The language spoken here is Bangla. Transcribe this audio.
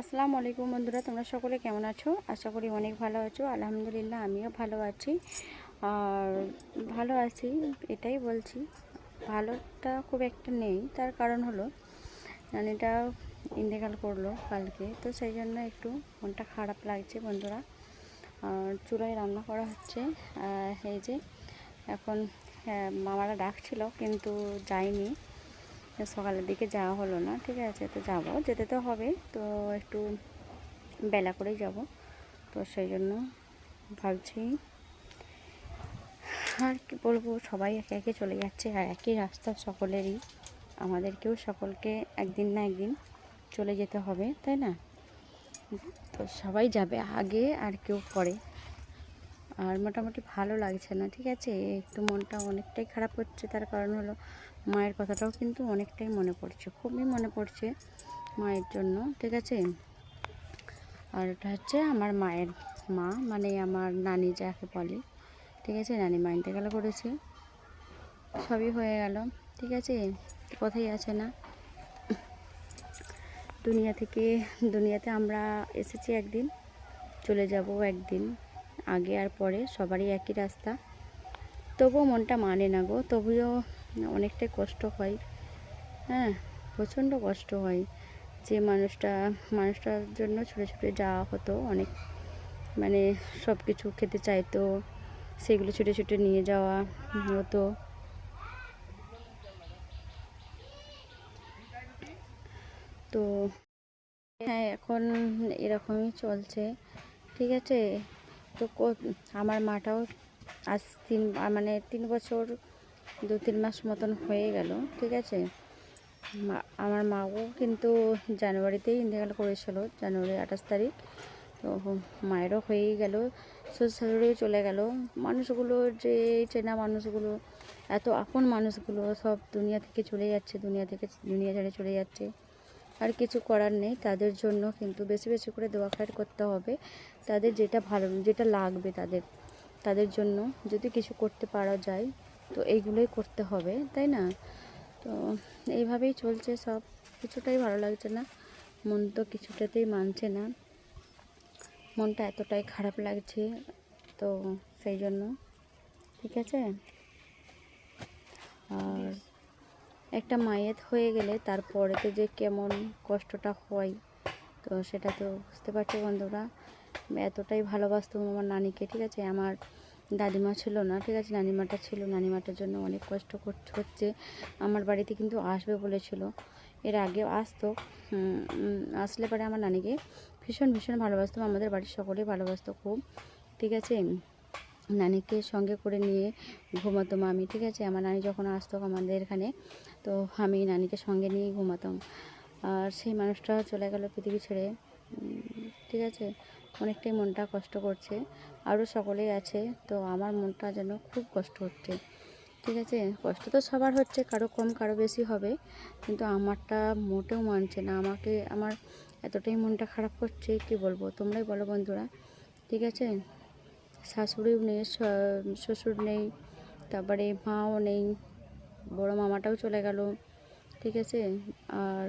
আসসালামু আলাইকুম বন্ধুরা তোমরা সকলে কেমন আছো? আশা করি অনেক ভালো আছো। আলহামদুলিল্লাহ আমিও ভালো আছি। আর ভালো আছি এটাই বলছি। ভালোটা খুব একটা নেই তার কারণ হলো নানিটা ইন্তেকাল করল কালকে তো সেই জন্য একটু মনটা খারাপ লাগছে বন্ধুরা। আর চুলায় রান্না করা হচ্ছে এই যে এখন হ্যাঁ, মামারা ডাকছিল কিন্তু যাইনি সকালের দিকে যাওয়া হলো না, ঠিক আছে, তো যাব, যেতে তো হবে, তো একটু বেলা করেই যাব, তো সেই জন্য ভাবছি আর কি বলব, সবাই একে একে চলে যাচ্ছে, আর একই রাস্তা সকলেরই, আমাদেরকেও সকলকে একদিন না একদিন চলে যেতে হবে, তাই না? তো সবাই যাবে আগে, আর কেউ পরে। আর মোটামুটি ভালো লাগছে না, ঠিক আছে? একটু মনটা অনেকটাই খারাপ হচ্ছে, তার কারণ হলো মায়ের কথাটাও কিন্তু অনেকটাই মনে পড়ছে, খুবই মনে পড়ছে মায়ের জন্য, ঠিক আছে? আর এটা হচ্ছে আমার মায়ের মা মানে আমার নানি যাকে বলে, ঠিক আছে? নানি মা ইন্তেকাল করেছে, সবই হয়ে গেল, ঠিক আছে? কথাই আছে না? দুনিয়া থেকে, দুনিয়াতে আমরা এসেছি একদিন, চলে যাব একদিন, আগে আর পরে, সবারই একই রাস্তা। তবুও মনটা মানে না গো, তবুও অনেকটাই কষ্ট হয়। হ্যাঁ প্রচণ্ড কষ্ট হয় যে মানুষটা, মানুষটার জন্য ছুটে ছুটে যাওয়া হতো অনেক। মানে সব কিছু খেতে চাইতো, সেগুলো ছুটে ছুটে নিয়ে যাওয়া হতো। তো হ্যাঁ এখন এরকমই চলছে, ঠিক আছে? তো আমার মাটাও আজ তিন মানে তিন বছর দু তিন মাস মতন হয়ে গেল, ঠিক আছে? আমার মাও কিন্তু জানুয়ারিতেই ইন্তেকাল করেছিল, জানুয়ারি আঠাশ তারিখ। তো মায়েরও হয়েই গেল শ্বশুর চলে গেল। মানুষগুলো যে চেনা মানুষগুলো, এত আপন মানুষগুলো সব দুনিয়া থেকে চলে যাচ্ছে, দুনিয়া থেকে দুনিয়া ছেড়ে চলে যাচ্ছে। আর কিছু করার নেই, তাদের জন্য কিন্তু বেশি বেশি করে দোয়া খায়ের করতে হবে। তাদের যেটা ভালো, যেটা লাগবে তাদের তাদের জন্য যদি কিছু করতে পারা যায় তো এইগুলোই করতে হবে, তাই না? তো এইভাবেই চলছে সব। কিছুটাই ভালো লাগছে না। মন তো কিছুটাতেই মানছে না। মনটা এতটাই খারাপ লাগছে তো সেই জন্য, ঠিক আছে? আর একটা মায়ের হয়ে গেলে তারপরেতে যে কেমন কষ্টটা হয়, তো সেটা তো বুঝতে পারছ বন্ধুরা। এতটাই ভালোবাসতাম আমার নানিকে, ঠিক আছে? আমার দাদিমা ছিল না, ঠিক আছে? নানিমাটা ছিল, নানিমাটার জন্য অনেক কষ্ট হচ্ছে। আমার বাড়িতে কিন্তু আসবে বলেছিল। এর আগে আসতো। আসলে পরে আমার নানিকে ভীষণ ভীষণ ভালোবাসতাম আমাদের বাড়ির সকলেই ভালোবাসতো খুব, ঠিক আছে? নানিকে সঙ্গে করে নিয়ে ঘুমাতাম আমি ঠিক আছে? আমার নানি যখন আসতো আমাদের এখানে, তো আমি নানিকে সঙ্গে নিয়ে ঘুমাতাম। আর সেই মানুষটা চলে গেল পৃথিবী ছেড়ে। ঠিক আছে? অনেকটাই মনটা কষ্ট করছে। আরও সকলেই আছে, তো আমার মনটা যেন খুব কষ্ট হচ্ছে। ঠিক আছে? কষ্ট তো সবার হচ্ছে, কারও কম, কারও বেশি হবে। কিন্তু আমারটা মোটেও মানছে না। আমাকে, আমার এতটাই মনটা খারাপ করছে, কি বলব? তোমরাই বলো বন্ধুরা। ঠিক আছে? শাশুড়িও নেই শ্বশুর নেই, তারপরে মাও নেই, বড় মামাটাও চলে গেল। ঠিক আছে? আর